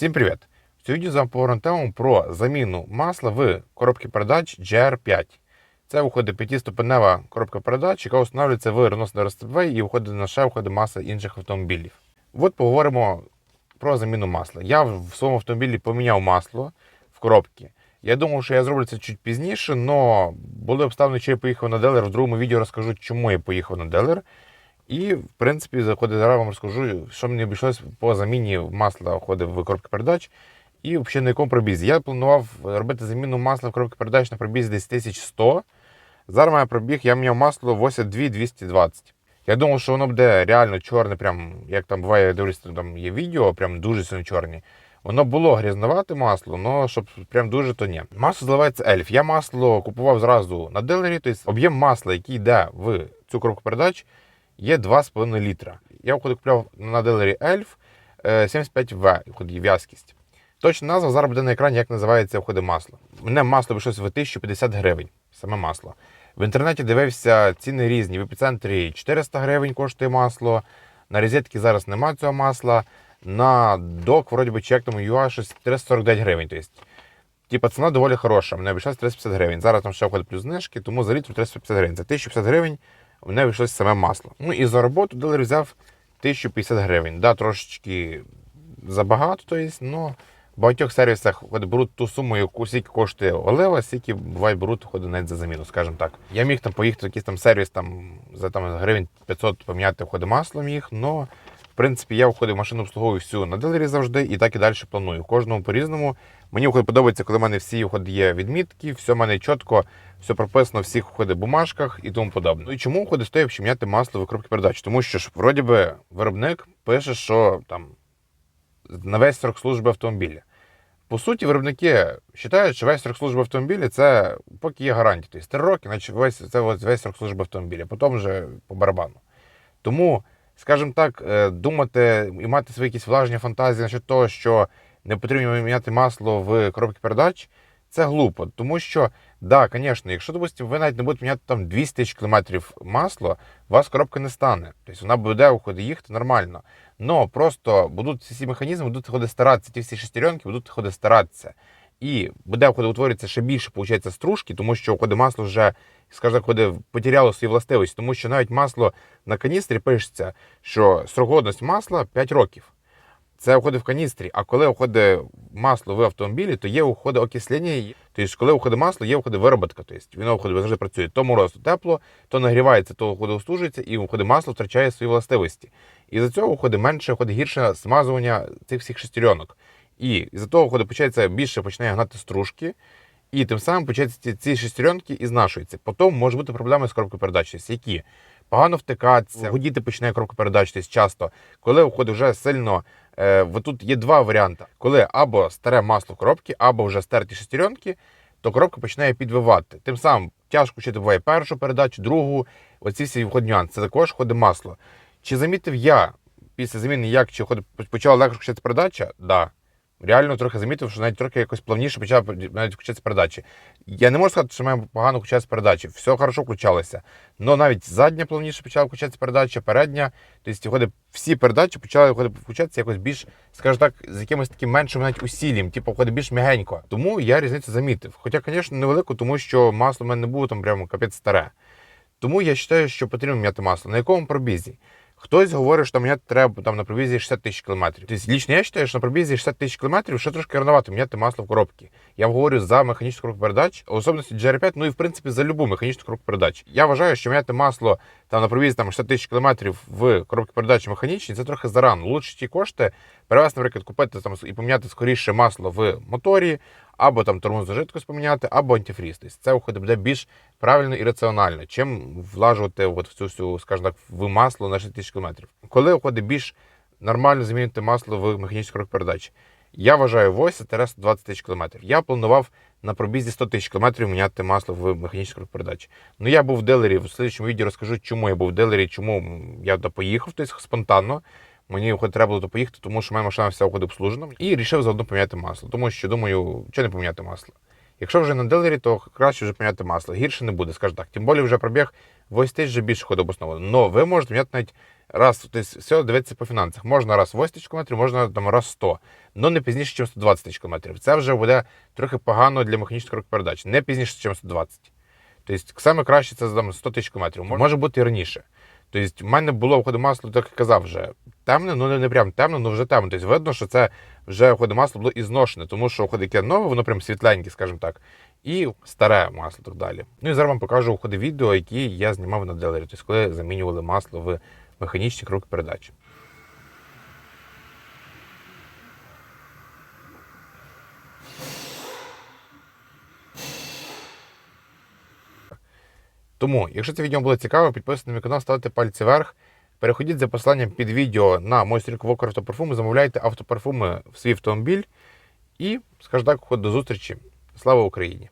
Всім привіт! Сьогодні з вами поговоримо про заміну масла в коробці передач GR5. Це виходить п'ятиступенева коробка передач, яка встановлюється в Renault RSTV і виходить на ще виходить маса інших автомобілів. От поговоримо про заміну масла. Я в своєму автомобілі поміняв масло в коробці. Я думав, що я зроблю це чуть пізніше, але були обставини, що я поїхав на делер. В другому відео розкажу, чому я поїхав на делер. І, в принципі, заходить зараз вам розкажу, що мені обійшлось по заміні масла входив в коробки передач і взагалі на якому пробізі. Я планував робити заміну масла в коробки передач на пробізі десь 1100. Зараз має пробіг, я міняв масло 82-220. Я думав, що воно буде реально чорне, прям, як там буває, я дивлюся, там є відео, прям дуже сильно чорні. Воно було грязновате масло, але щоб прям дуже то ні. Масло заливається ельф. Я масло купував зразу на дилері, тобто об'єм масла, який йде в цю коробку передач, є 2,5 літра. Я входив купляв на дилері Ельф 75В, входить в'язкість. Точна назва зараз буде на екрані, як називається входить масло. Мене масло вийшло в 1050 гривень, саме масло. В інтернеті дивився ціни різні. В епіцентрі 400 гривень коштує масло. На розетки зараз немає цього масла. На док, вроді би, чек тому UA щось 349 гривень. Тобто, типа ціна доволі хороша. Мене обійшлося 350 гривень. Зараз там ще входить плюс знижки, тому за літр 350 гривень. Це 1050 гривень мене вийшлося саме масло. Ну і за роботу дилер взяв 1050 гривень. Да, трошечки забагато, то є, але в багатьох сервісах от, беруть ту суму, яку скільки коштує олива, скільки буває беруть ходи навіть за заміну, скажімо так. Я міг там поїхати в якийсь там сервіс там, за там, гривень 500 поміняти входи масло міг, але в принципі я входив машину обслуговую всю на дилері завжди і так і далі планую. Кожному по-різному. Мені входить подобається, коли в мене всі входи є відмітки, все в мене чітко, все прописано в всіх входить бумажках і тому подобне. Ну і чому входить стоїть щоб міняти масло в передач? Тому що ж, вроді би, виробник пише, що там на весь срок служби автомобіля. По суті, виробники вважають, що весь срок служби автомобіля це поки є гарантія. Тобто 3 роки, значить весь це весь срок служби автомобіля, потім вже по барабану. Тому, скажімо так, е, думати і мати свої якісь влажні фантазії насчет того, що не потрібно міняти масло в коробці передач, це глупо. Тому що, да, звісно, якщо допустим, ви навіть не будете міняти там 200 тисяч кілометрів масла, у вас коробка не стане. Тобто вона буде уходи їхати нормально. Но просто будуть ці механізми, будуть ходи старатися, ті всі шестеренки будуть ходи старатися. І буде входи утворюється ще більше, виходить, стружки, тому що входи масло вже, скажімо, входи потеряло свої властивості, тому що навіть масло на каністрі пишеться, що срок масла 5 років. Це входить в каністрі. А коли входить масло в автомобілі, то є уходи окислення. Тобто, коли входить масло, є уходи вироботка. Тобто воно входить завжди працює. То мороз, то тепло, то нагрівається, то входить остужується, і входить масло втрачає свої властивості. І за цього входить менше, входить гірше смазування цих всіх шестеренок. І за того входить, почається більше починає гнати стружки. І тим самим почаються ці шестеренки і знашуються. Потім може бути проблеми з коробкою передач, які погано втикатися, гудіти починає коробку передач, тобто часто, коли входить вже сильно. Е, тут є два варіанти. Коли або старе масло коробки, або вже стерті шестеренки, то коробка починає підвивати. Тим самим тяжко вчити буває першу передачу, другу. Оці всі вход нюанси. Це також ходить масло. Чи замітив я після заміни, як чи ходить, почала легше передача? Так. Да реально трохи замітив, що навіть трохи якось плавніше почав навіть включатися передачі. Я не можу сказати, що має погано включатися передачі. Все хорошо включалося. Але навіть задня плавніше почала включатися передача, передня. Тобто всі передачі почали включатися якось більш, скажімо так, з якимось таким меншим навіть усіллям, типу, виходить більш м'ягенько. Тому я різницю замітив. Хоча, звісно, невелику, тому що масло в мене не було там прямо капець старе. Тому я вважаю, що потрібно міняти масло. На якому пробізі? Хтось говорить, що міняти треба там на пробізі 60 тисяч кілометрів. Тобто, лічно я вважаю, що на пробізі 60 тисяч кілометрів ще трошки рановато міняти масло в коробці. Я говорю за механічну коробку передач, особливості GR5, ну і в принципі за любу механічну коробку передач. Я вважаю, що міняти масло там на пробізі там 60 тисяч кілометрів в коробці передач механічній, це трохи зарано. Лучше ті кошти перевести, наприклад, купити там і поміняти скоріше масло в моторі, або там тормозну жидкость поміняти, або антифріз. Тобто Це виходить буде більш правильно і раціонально, чим влажувати от в цю всю, скажімо так, в масло на 6 тисяч кілометрів. Коли виходить більш нормально замінити масло в механічний крок передач, я вважаю 80-120 тисяч кілометрів. Я планував на пробізі 100 тисяч кілометрів міняти масло в механічний крок передач. Ну я був в дилері, в слідчому відео розкажу, чому я був в дилері, чому я поїхав, тобто спонтанно. Мені треба було поїхати, тому що моя машина вся входить обслужена. І вирішив заодно поміняти масло. Тому що думаю, що не поміняти масло. Якщо вже на дилері, то краще вже поміняти масло. Гірше не буде, скажу так. Тим більше вже пробіг 8 тисяч вже більше ходить обосновано. Но ви можете міняти навіть раз, тобто все дивитися по фінансах. Можна раз 80 тисяч кілометрів, можна там раз 100, але не пізніше, ніж 120 тисяч кілометрів. Це вже буде трохи погано для механічних коробки передач, не пізніше, ніж 120. Тобто, саме краще це там 100 тисяч кілометрів. Може бути і раніше. Тобто, в мене було входи масло, так як казав вже, темне, ну не, прям темне, ну вже темне. Тобто видно, що це вже входи масло було і зношене, тому що входи яке нове, воно прям світленьке, скажімо так, і старе масло так далі. Ну і зараз вам покажу входи відео, які я знімав на делері, тобто коли замінювали масло в механічні кроки передач. Тому, якщо це відео було цікаво, підписуйтесь на мій канал, ставте пальці вверх. Переходіть за посиланням під відео на мой сторінку в автопарфуми, замовляйте автопарфуми в свій автомобіль. І, скажу так, до зустрічі. Слава Україні!